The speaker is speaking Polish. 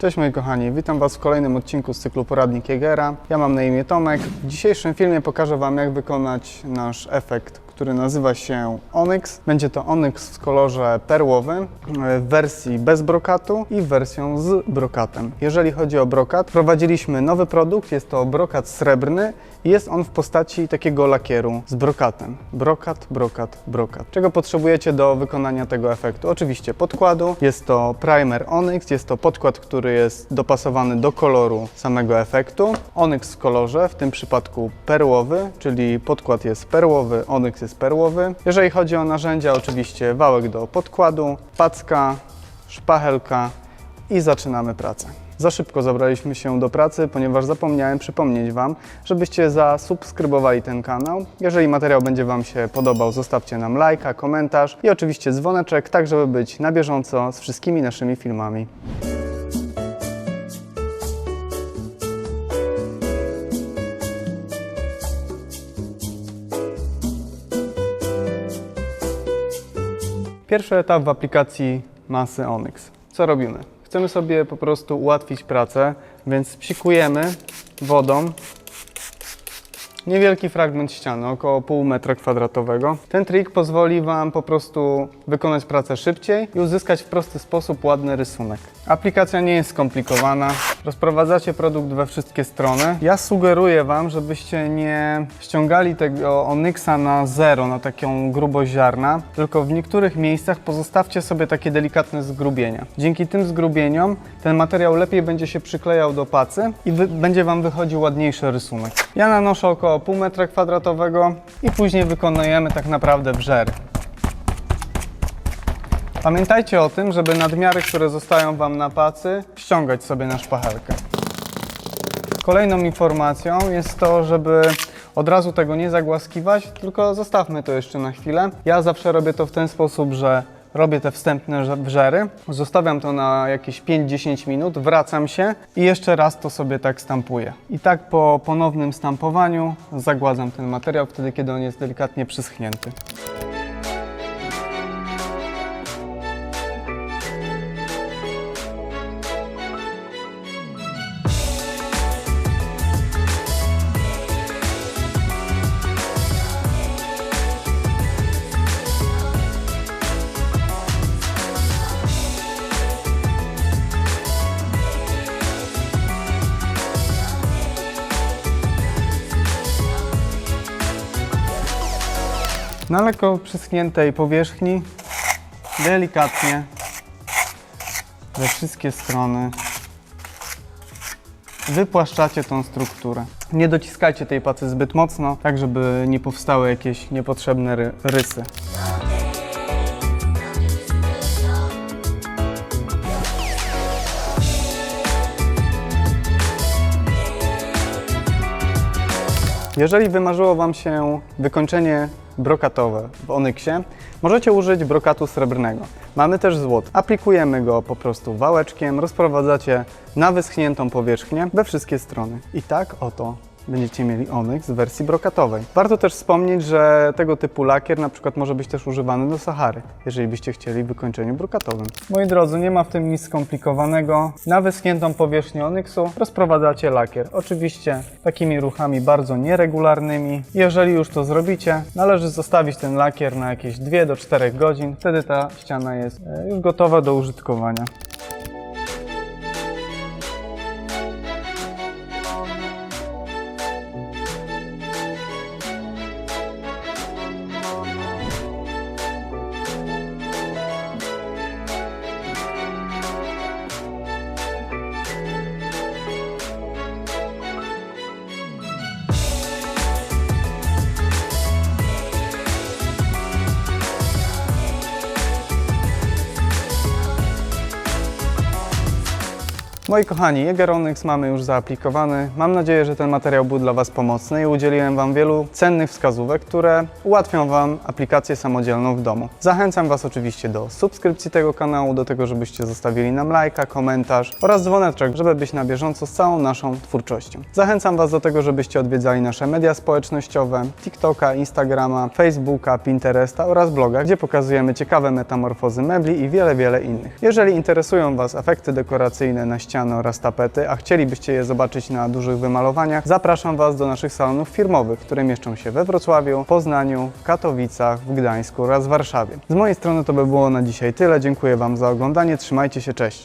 Cześć moi kochani, witam Was w kolejnym odcinku z cyklu Poradnik Jägera. Ja mam na imię Tomek. W dzisiejszym filmie pokażę Wam jak wykonać nasz efekt, który nazywa się Onyx. Będzie to Onyx w kolorze perłowym, e, w wersji bez brokatu i wersją z brokatem. Jeżeli chodzi o brokat, wprowadziliśmy nowy produkt, jest to brokat srebrny i jest on w postaci takiego lakieru z brokatem. Brokat, brokat, brokat. Czego potrzebujecie do wykonania tego efektu? Oczywiście podkładu, jest to primer Onyx, jest to podkład, który jest dopasowany do koloru samego efektu. Onyx w kolorze, w tym przypadku perłowy, czyli podkład jest perłowy, Onyx jest perłowy. Jeżeli chodzi o narzędzia, oczywiście wałek do podkładu, packa, szpachelka i zaczynamy pracę. Za szybko zabraliśmy się do pracy, ponieważ zapomniałem przypomnieć Wam, żebyście zasubskrybowali ten kanał. Jeżeli materiał będzie Wam się podobał, zostawcie nam lajka, komentarz i oczywiście dzwoneczek, tak żeby być na bieżąco z wszystkimi naszymi filmami. Pierwszy etap w aplikacji masy Onyx. Co robimy? Chcemy sobie po prostu ułatwić pracę, więc psikujemy wodą niewielki fragment ściany, około pół metra kwadratowego. Ten trik pozwoli Wam po prostu wykonać pracę szybciej i uzyskać w prosty sposób ładny rysunek. Aplikacja nie jest skomplikowana. Rozprowadzacie produkt we wszystkie strony. Ja sugeruję Wam, żebyście nie ściągali tego Onyxa na zero, na taką grubość ziarna, tylko w niektórych miejscach pozostawcie sobie takie delikatne zgrubienia. Dzięki tym zgrubieniom ten materiał lepiej będzie się przyklejał do pacy i będzie Wam wychodził ładniejszy rysunek. Ja nanoszę około pół metra kwadratowego i później wykonujemy tak naprawdę wżery. Pamiętajcie o tym, żeby nadmiary, które zostają Wam na pacy, ściągać sobie na szpachelkę. Kolejną informacją jest to, żeby od razu tego nie zagłaskiwać, tylko zostawmy to jeszcze na chwilę. Ja zawsze robię to w ten sposób, że robię te wstępne wżery, zostawiam to na jakieś 5-10 minut, wracam się i jeszcze raz to sobie tak stampuję. I tak po ponownym stampowaniu zagładzam ten materiał wtedy, kiedy on jest delikatnie przyschnięty. Na lekko przyschniętej powierzchni delikatnie we wszystkie strony wypłaszczacie tą strukturę. Nie dociskajcie tej pacy zbyt mocno, tak żeby nie powstały jakieś niepotrzebne ry- rysy. Jeżeli wymarzyło Wam się wykończenie brokatowe w Onyxie, możecie użyć brokatu srebrnego. Mamy też złot. Aplikujemy go po prostu wałeczkiem, rozprowadzacie na wyschniętą powierzchnię we wszystkie strony. I tak oto będziecie mieli Onyx w wersji brokatowej. Warto też wspomnieć, że tego typu lakier na przykład może być też używany do Sahary, jeżeli byście chcieli w wykończeniu brokatowym. Moi drodzy, nie ma w tym nic skomplikowanego. Na wyschniętą powierzchnię Onyxu rozprowadzacie lakier. Oczywiście takimi ruchami bardzo nieregularnymi. Jeżeli już to zrobicie, należy zostawić ten lakier na jakieś 2 do 4 godzin. Wtedy ta ściana jest e, już gotowa do użytkowania. Moi kochani, Jäger Onyx mamy już zaaplikowany. Mam nadzieję, że ten materiał był dla Was pomocny i udzieliłem Wam wielu cennych wskazówek, które ułatwią Wam aplikację samodzielną w domu. Zachęcam Was oczywiście do subskrypcji tego kanału, do tego, żebyście zostawili nam lajka, komentarz oraz dzwoneczek, żeby być na bieżąco z całą naszą twórczością. Zachęcam Was do tego, żebyście odwiedzali nasze media społecznościowe, TikToka, Instagrama, Facebooka, Pinteresta oraz bloga, gdzie pokazujemy ciekawe metamorfozy mebli i wiele, wiele innych. Jeżeli interesują Was efekty dekoracyjne na ścianach, ściany oraz tapety, a chcielibyście je zobaczyć na dużych wymalowaniach, zapraszam Was do naszych salonów firmowych, które mieszczą się we Wrocławiu, Poznaniu, Katowicach, w Gdańsku oraz Warszawie. Z mojej strony to by było na dzisiaj tyle. Dziękuję Wam za oglądanie. Trzymajcie się, cześć!